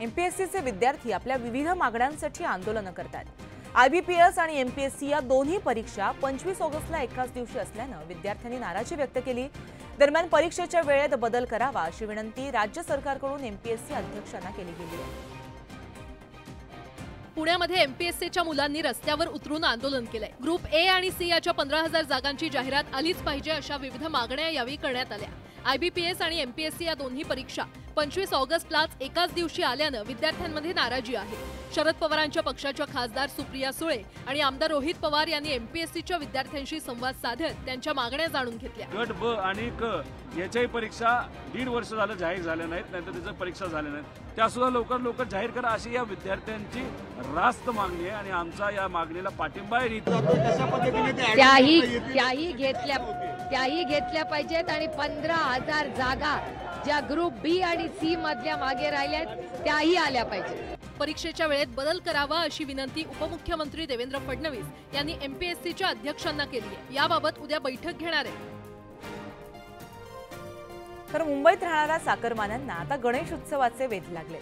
एमपीएससीचे विद्यार्थी आपल्या विविध मागण्यांसाठी आंदोलनं करतात. आयबीपीएस आणि एमपीएससी या दोन्ही परीक्षा पंचवीस ऑगस्टला एकाच दिवशी असल्यानं विद्यार्थ्यांनी नाराजी व्यक्त केली. दरम्यान परीक्षेच्या वेळेत बदल करावा अशी विनंती राज्य सरकारकडून एमपीएससी अध्यक्षांना केली गेली आहे. पुण्यामध्ये एमपीएससीच्या मुलांनी रस्त्यावर उतरून आंदोलन केलंय. ग्रुप ए आणि सी याच्या पंधरा हजार जागांची जाहिरात आलीच पाहिजे अशा विविध मागण्या यावेळी करण्यात आल्या. आयबीपीएस आणि एमपीएससी या दोन्ही परीक्षा पंचवीस ऑगस्टलाच एकाच दिवशी आल्यानं विद्यार्थ्यांमध्ये नाराजी आहे. शरद पवारांच्या पक्षाच्या खासदार सुप्रिया सुळे आणि आमदार रोहित पवार यांनी एमपीएससीच्या विद्यार्थ्यांशी संवाद साधत त्यांच्या मागण्या जाणून घेतल्या. गट ब आणि क याच्याही परीक्षा दीड वर्ष झालं जाहीर झाल्या नाहीत नाहीतर त्याच्या परीक्षा झाल्या नाहीत. त्या सुद्धा लवकर लवकर जाहीर करा अशी या विद्यार्थ्यांची रास्त मागणी आहे आणि आमचा या मागणीला पाठिंबा आहे. त्याही त्याही घेतल्या त्याही घेतल्या पाहिजेत आणि पंधरा हजार जागा ज्या ग्रुप बी आणि सी मधल्या मागे राहिल्यात त्याही आल्या पाहिजेत. परीक्षेच्या वेळेत बदल करावा अशी विनंती उपमुख्यमंत्री देवेंद्र फडणवीस यांनी एमपीएससीच्या अध्यक्षांना केली आहे. याबाबत उद्या बैठक घेणार आहे. तर मुंबईत राहणाऱ्या चाकरमान्यांना आता गणेश उत्सवाचे वेध लागले.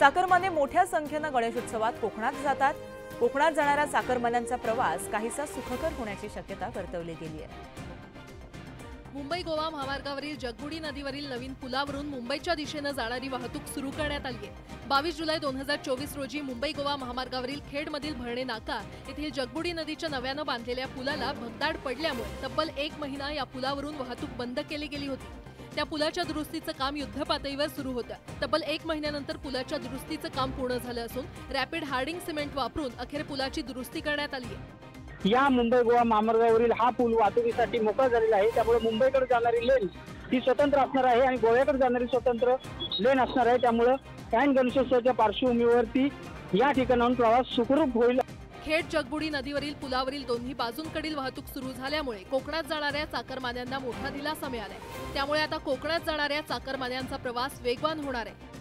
चाकरमाने मोठ्या संख्येनं गणेश उत्सवात कोकणात जातात. कोकणात जाणाऱ्या चाकरमान्यांचा प्रवास काहीसा सुखकर होण्याची शक्यता वर्तवली गेली आहे. मुंबई गोवा महामार्गावरील जगबुडी नदीवरील नवीन पुलावरून मुंबईच्या दिशेनं जाणारी वाहतूक सुरू करण्यात आली आहे बावीस जुलै दोन हजार चोवीस रोजी मुंबई गोवा महामार्गावरील खेडमधील भरणे नाका येथील जगबुडी नदीच्या नव्यानं बांधलेल्या पुलाला भगदाड पडल्यामुळे तब्बल एक महिना या पुलावरून वाहतूक बंद केली गेली होती. त्या पुलाच्या दुरुस्तीचं काम युद्धपातळीवर सुरू होतं. तब्बल एक महिन्यानंतर पुलाच्या दुरुस्तीचं काम पूर्ण झालं असून रॅपिड हार्डिंग सिमेंट वापरून अखेर पुलाची दुरुस्ती करण्यात आली आहे या मुंबई गोवा महामार्गावरील हा पूल वाहतुकीसाठी मोकळा झालेला आहे. त्यामुळे मुंबईकडे जाणारी लेन ही स्वतंत्र असणार आहे आणि गोव्याकडे जाणारी स्वतंत्र लेन असणार आहे. त्यामुळं कॅन गणेशोत्सवाच्या पार्श्वभूमीवरती या ठिकाणाहून प्रवास सुखरूप होईल. खेड जगबुडी नदीवरील पुलावरील दोन्ही बाजूंकडील वाहतूक सुरू झाल्यामुळे कोकणात जाणाऱ्या चाकरमान्यांना मोठा दिलासा मिळालाय. त्यामुळे आता कोकणात जाणाऱ्या चाकरमान्यांचा प्रवास वेगवान होणार आहे.